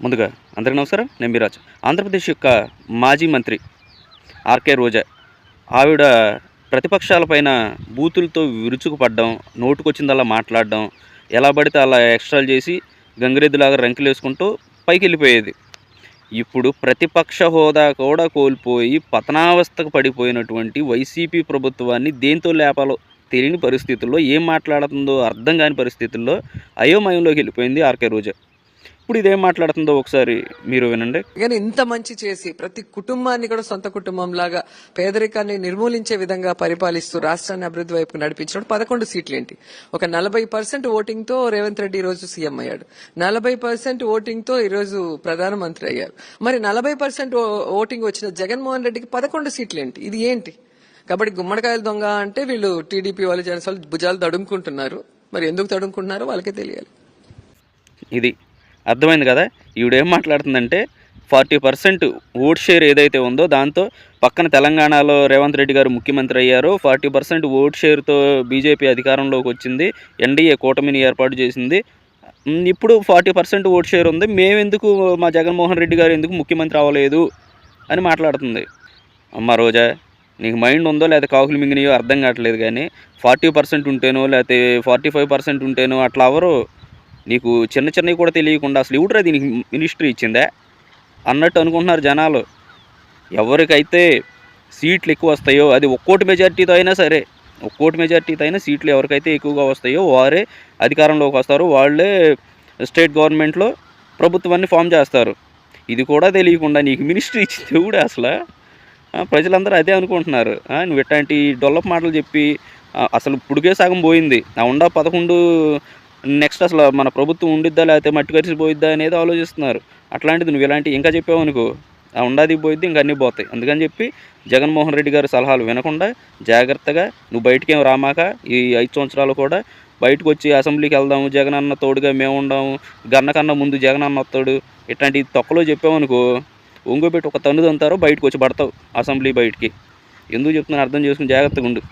ముందుగా అందరికీ నమస్కారం. నేను మీరాజ్. ఆంధ్రప్రదేశ్ యొక్క మాజీ మంత్రి ఆర్కే రోజా ఆవిడ ప్రతిపక్షాలపైన బూతులతో విరుచుకుపడడం నోటుకొచ్చిందల్లా మాట్లాడడం ఎలా పడితే అలా ఎక్స్ట్రాలు చేసి గంగిరెద్దులాగా రంకులు వేసుకుంటూ పైకి వెళ్ళిపోయేది ఇప్పుడు ప్రతిపక్ష హోదా కూడా కోల్పోయి పతనావస్థకు పడిపోయినటువంటి వైసీపీ ప్రభుత్వాన్ని దేంతో లేపాలో తెలియని పరిస్థితుల్లో ఏం మాట్లాడుతుందో అర్థం కాని పరిస్థితుల్లో అయోమయంలోకి వెళ్ళిపోయింది ఆర్కే రోజా. ఇప్పుడు ఇదేం మాట్లాడుతుందో ఒకసారి మీరు వినండి. కానీ ఇంత మంచి చేసి ప్రతి కుటుంబాన్ని కూడా సొంత కుటుంబం లాగా పేదరికాన్ని నిర్మూలించే విధంగా పరిపాలిస్తూ రాష్ట్రాన్ని అభివృద్ధి వైపు నడిపించడం పదకొండు సీట్లు ఏంటి ఒక నలభై పర్సెంట్ ఓటింగ్తో రేవంత్ రెడ్డి ఈ రోజు సీఎం అయ్యాడు. నలభై పర్సెంట్ ఓటింగ్తో ఈ రోజు ప్రధానమంత్రి అయ్యారు. మరి నలభై పర్సెంట్ ఓటింగ్ వచ్చిన జగన్మోహన్ రెడ్డికి పదకొండు సీట్లు ఏంటి ఇది ఏంటి? కాబట్టి గుమ్మడికాయల దొంగ అంటే వీళ్ళు టీడీపీ వాళ్ళు జనసేన భుజాలు తడుముకుంటున్నారు. మరి ఎందుకు తడుముకుంటున్నారో వాళ్ళకే తెలియాలి. ఇది అర్థమైంది కదా? ఈవిడేం మాట్లాడుతుందంటే ఫార్టీ పర్సెంట్ ఓట్ షేర్ ఏదైతే ఉందో దాంతో పక్కన తెలంగాణలో రేవంత్ రెడ్డి గారు ముఖ్యమంత్రి అయ్యారు. ఫార్టీ పర్సెంట్ ఓట్ షేర్తో బీజేపీ అధికారంలోకి వచ్చింది. ఎన్డీఏ కూటమిని ఏర్పాటు చేసింది. ఇప్పుడు ఫార్టీ పర్సెంట్ ఓట్ షేర్ ఉంది. మేమెందుకు మా జగన్మోహన్ రెడ్డి గారు ఎందుకు ముఖ్యమంత్రి అవ్వలేదు అని మాట్లాడుతుంది. అమ్మ రోజా నీకు మైండ్ ఉందో లేదా కాకులు మింగినయో అర్థం కావట్లేదు కానీ ఫార్టీ పర్సెంట్ ఉంటేనో లేకపోతే ఫార్టీ ఫైవ్ పర్సెంట్ ఉంటేనో అట్లా అవరు నీకు చిన్న చిన్నవి కూడా తెలియకుండా అసలు ఎవడరా దీనికి మినిస్ట్రీ ఇచ్చిందా? అన్నట్టు అనుకుంటున్నారు జనాలు. ఎవరికైతే సీట్లు ఎక్కువ వస్తాయో అది ఒక్కోటి మెజార్టీతో అయినా సరే ఒక్కోటి మెజార్టీతో అయినా సీట్లు ఎవరికైతే ఎక్కువగా వస్తాయో వారే అధికారంలోకి వస్తారు. వాళ్ళే స్టేట్ గవర్నమెంట్లో ప్రభుత్వాన్ని ఫామ్ చేస్తారు. ఇది కూడా తెలియకుండా నీకు మినిస్ట్రీ ఇచ్చింది కూడా అసలు. ప్రజలందరూ అదే అనుకుంటున్నారు. నువ్వు ఇట్లాంటి డెవలప్ మాటలు చెప్పి అసలు పుడిగే సగం పోయింది. ఆ ఉండా పదకొండు నెక్స్ట్ అసలు మన ప్రభుత్వం ఉండిద్దా లేకపోతే మట్టి కరిసి పోయిద్దా అనేది ఆలోచిస్తున్నారు. అట్లాంటిది నువ్వు ఇలాంటి ఇంకా చెప్పావు అనుకో ఆ ఉండాది పోయిద్ది ఇంకా అన్నీ పోతాయి. అందుకని చెప్పి జగన్మోహన్ రెడ్డి గారి సలహాలు వినకుండా జాగ్రత్తగా నువ్వు బయటికి ఏం రామాక ఈ ఐదు సంవత్సరాలు కూడా బయటకు వచ్చి అసెంబ్లీకి వెళ్దాము జగన్ అన్న తోడుగా మేము ఉండాము గన్న కన్నా ముందు జగన్ అన్న వస్తాడు ఇట్లాంటి తొక్కలో చెప్పామనుకో ఒంగోబెట్టి ఒక తన్నుదంతారో బయటకు వచ్చి పడతావు అసెంబ్లీ బయటికి. ఎందుకు చెప్తున్నాను అర్థం చేసుకుని జాగ్రత్తగా ఉండు.